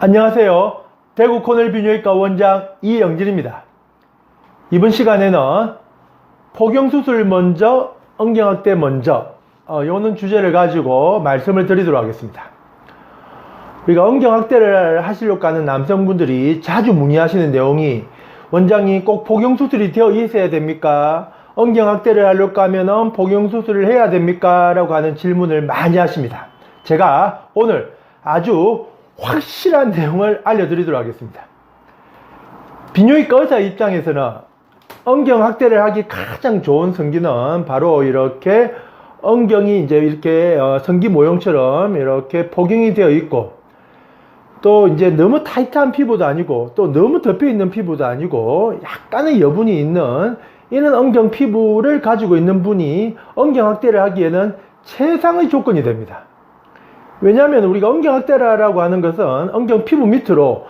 안녕하세요. 대구 코넬 비뇨기과 원장 이영진입니다. 이번 시간에는 포경수술 먼저, 엉경학대 먼저, 어, 요는 주제를 가지고 말씀을 드리도록 하겠습니다. 우리가 엉경학대를 하시려고 하는 남성분들이 자주 문의하시는 내용이 원장님 꼭 포경수술이 되어 있어야 됩니까? 엉경학대를 하려고 하면 포경수술을 해야 됩니까? 라고 하는 질문을 많이 하십니다. 제가 오늘 아주 확실한 내용을 알려드리도록 하겠습니다. 비뇨기과 의사 입장에서는 엉경 확대를 하기 가장 좋은 성기는 바로 이렇게 엉경이 이제 이렇게 어, 성기 모형처럼 이렇게 포경이 되어 있고 또 이제 너무 타이트한 피부도 아니고 또 너무 덮여 있는 피부도 아니고 약간의 여분이 있는 이런 엉경 피부를 가지고 있는 분이 엉경 확대를 하기에는 최상의 조건이 됩니다. 왜냐하면 우리가 엉경 확대라고 하는 것은 엉경 피부 밑으로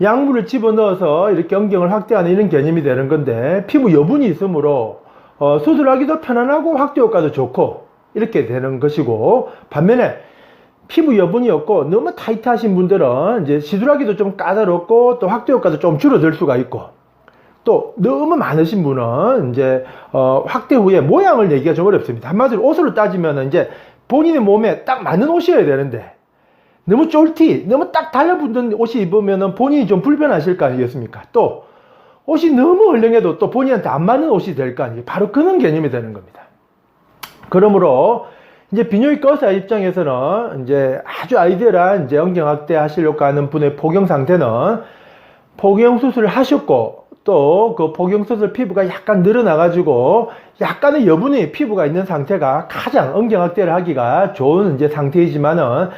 약물을 집어넣어서 이렇게 엉경을 확대하는 이런 개념이 되는 건데 피부 여분이 있으므로 어, 수술하기도 편안하고 확대 효과도 좋고 이렇게 되는 것이고 반면에 피부 여분이 없고 너무 타이트하신 분들은 이제 시술하기도 좀 까다롭고 또 확대 효과도 좀 줄어들 수가 있고 또 너무 많으신 분은 이제 어, 확대 후에 모양을 내기가 좀 어렵습니다. 한마디로 옷으로 따지면 이제 본인의 몸에 딱 맞는 옷이어야 되는데 너무 쫄티, 너무 딱 달라붙는 옷이 입으면 본인이 좀 불편하실 거 아니겠습니까? 또 옷이 너무 헐렁해도 또 본인한테 안 맞는 옷이 될 거 아니에요. 바로 그런 개념이 되는 겁니다. 그러므로 이제 비뇨기과 의사 입장에서는 이제 아주 아이디어한 이제 엉경학대 하시려고 하는 분의 포경 상태는 포경 수술을 하셨고 또그 포경 수술 피부가 약간 늘어나가지고 약간의 여분의 피부가 있는 상태가 가장 엉경학대를 하기가 좋은 이제 상태이지만은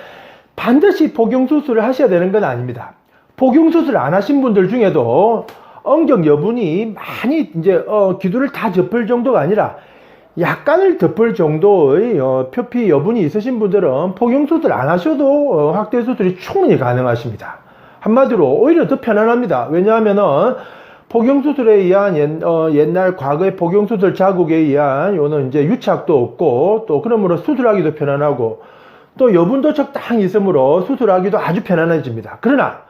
반드시 포경 수술을 하셔야 되는 건 아닙니다. 포경 수술 안 하신 분들 중에도 엉경 여분이 많이 이제 어, 기두를 다 접을 정도가 아니라 약간을 덮을 정도의 어, 표피 여분이 있으신 분들은 포경 수술 안 하셔도 어, 확대 수술이 충분히 가능하십니다. 한마디로 오히려 더 편안합니다. 왜냐하면은 포경 수술에 의한 옛, 어, 옛날 과거의 포경 수술 자국에 의한 요는 이제 유착도 없고 또 그러므로 수술하기도 편안하고 또 여분도 적당히 있으므로 수술하기도 아주 편안해집니다. 그러나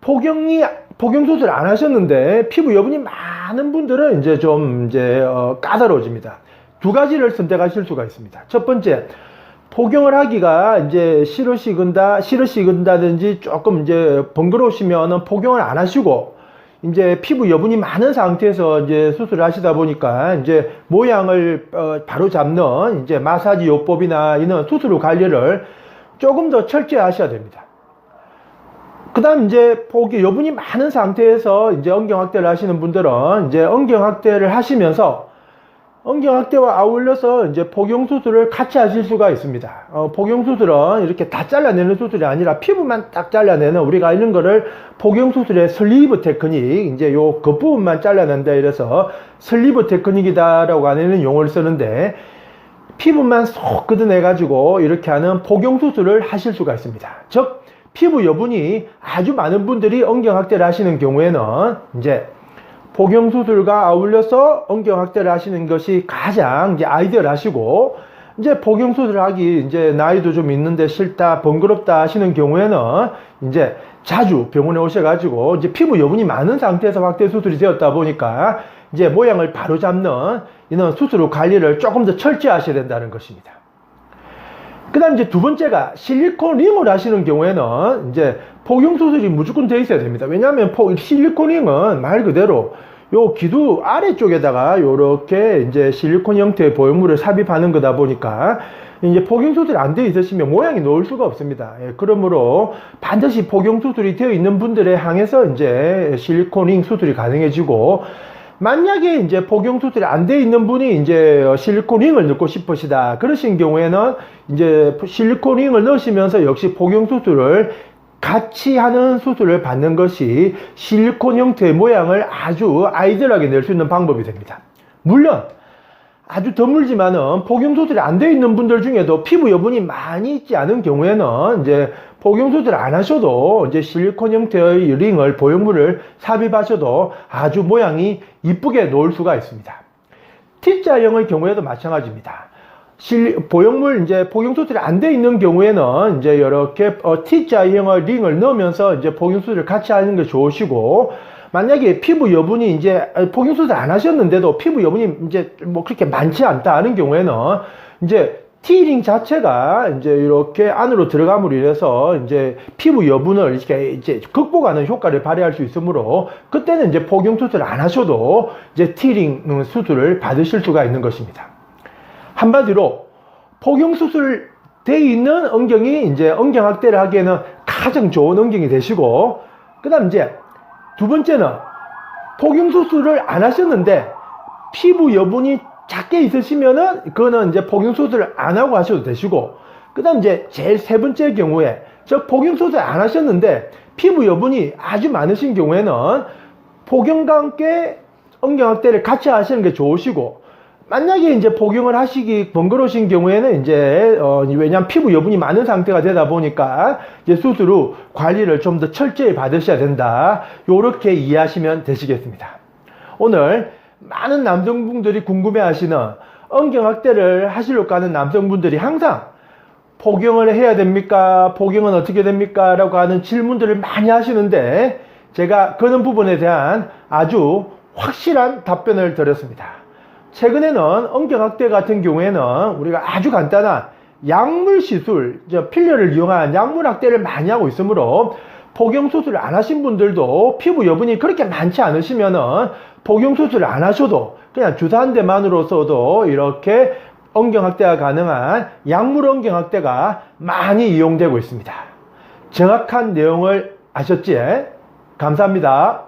포경이 포경 수술 안 하셨는데 피부 여분이 많은 분들은 이제 좀 이제 어, 까다로워집니다. 두 가지를 선택하실 수가 있습니다. 첫 번째, 포경을 하기가 이제 싫으시근다, 싫으시근다든지 조금 이제 번거로우시면은 포경을 안 하시고 이제 피부 여분이 많은 상태에서 이제 수술을 하시다 보니까 이제 모양을 어, 바로 잡는 이제 마사지 요법이나 이런 수술 후 관리를 조금 더 철저히 하셔야 됩니다. 그 다음 이제 포기 여분이 많은 상태에서 이제 엉경 확대를 하시는 분들은 이제 엉경 확대를 하시면서 엉경 확대와 아울러서 이제 포경 수술을 같이 하실 수가 있습니다. 어, 포경 수술은 이렇게 다 잘라내는 수술이 아니라 피부만 딱 잘라내는 우리가 이런 거를 포경 수술의 슬리브 테크닉 이제 요 겉부분만 잘라낸다 이래서 슬리브 테크닉이다라고 하는 용어를 쓰는데 피부만 쏙 걷어내 가지고 이렇게 하는 포경 수술을 하실 수가 있습니다. 즉 피부 여분이 아주 많은 분들이 엉경 확대를 하시는 경우에는 이제 포경 수술과 아울러서 엉경 확대를 하시는 것이 가장 이제 아이디어를 하시고 이제 포경 수술을 하기 이제 나이도 좀 있는데 싫다 번거롭다 하시는 경우에는 이제 자주 병원에 오셔가지고 이제 피부 여분이 많은 상태에서 확대 수술이 되었다 보니까 이제 모양을 바로 잡는 이런 수술 후 관리를 조금 더 철저히 하셔야 된다는 것입니다. 그 다음 이제 두 번째가 실리콘 링을 하시는 경우에는 이제 포경 수술이 무조건 돼 있어야 됩니다. 왜냐하면 포, 실리콘 링은 말 그대로 요 기두 아래쪽에다가 요렇게 이제 실리콘 형태의 보형물을 삽입하는 거다 보니까 이제 포경 수술이 안 되어 있으시면 모양이 놓을 수가 없습니다. 예, 그러므로 반드시 포경 수술이 되어 있는 분들에 항해서 이제 실리콘 링 수술이 가능해지고 만약에 이제 포경 수술이 안 돼 있는 분이 이제 실리콘 링을 넣고 싶으시다 그러신 경우에는 이제 실리콘 링을 넣으시면서 역시 포경 수술을 같이 하는 수술을 받는 것이 실리콘 형태의 모양을 아주 아이들하게 낼 수 있는 방법이 됩니다. 물론 아주 드물지만은 포경 수술이 안 되어 있는 분들 중에도 피부 여분이 많이 있지 않은 경우에는 이제 포경 수술 안 하셔도 이제 실리콘 형태의 링을 보형물을 삽입하셔도 아주 모양이 이쁘게 놓을 수가 있습니다. T자형의 경우에도 마찬가지입니다. 실, 보형물 이제 복용 수술이 안 돼 있는 경우에는 이제 이렇게 어, T자형의 링을 넣으면서 이제 복용 수술을 같이 하는 게 좋으시고 만약에 피부 여분이 이제 복용 수술 안 하셨는데도 피부 여분이 이제 뭐 그렇게 많지 않다 하는 경우에는 이제 T링 자체가 이제 이렇게 안으로 들어감으로 인해서 이제 피부 여분을 이렇게 이제 극복하는 효과를 발휘할 수 있으므로 그때는 이제 복용 수술을 안 하셔도 이제 T링 수술을 받으실 수가 있는 것입니다. 한마디로 복용 수술 돼 있는 엉경이 이제 엉경 확대를 하기에는 가장 좋은 엉경이 되시고 그다음 이제 두 번째는 복용 수술을 안 하셨는데 피부 여분이 작게 있으시면은 그거는 이제 복용 수술을 안 하고 하셔도 되시고 그 다음 이제 제일 세 번째 경우에 저 복용 수술 안 하셨는데 피부 여분이 아주 많으신 경우에는 복용과 함께 엉경 확대를 같이 하시는 게 좋으시고 만약에 이제 복용을 하시기 번거로우신 경우에는 이제 어 왜냐하면 피부 여분이 많은 상태가 되다 보니까 이제 수술 후 관리를 좀 더 철저히 받으셔야 된다. 요렇게 이해하시면 되시겠습니다. 오늘 많은 남성분들이 궁금해하시는 엉경 확대를 하시려고 하는 남성분들이 항상 복용을 해야 됩니까? 복용은 어떻게 됩니까? 라고 하는 질문들을 많이 하시는데 제가 그런 부분에 대한 아주 확실한 답변을 드렸습니다. 최근에는 엉경학대 같은 경우에는 우리가 아주 간단한 약물 시술, 저 필러를 이용한 약물 학대를 많이 하고 있으므로 복용 수술을 안 하신 분들도 피부 여분이 그렇게 많지 않으시면은 복용 수술을 안 하셔도 그냥 주사 한 대만으로서도 이렇게 엉경 학대가 가능한 약물 엉경 학대가 많이 이용되고 있습니다. 정확한 내용을 아셨지? 감사합니다.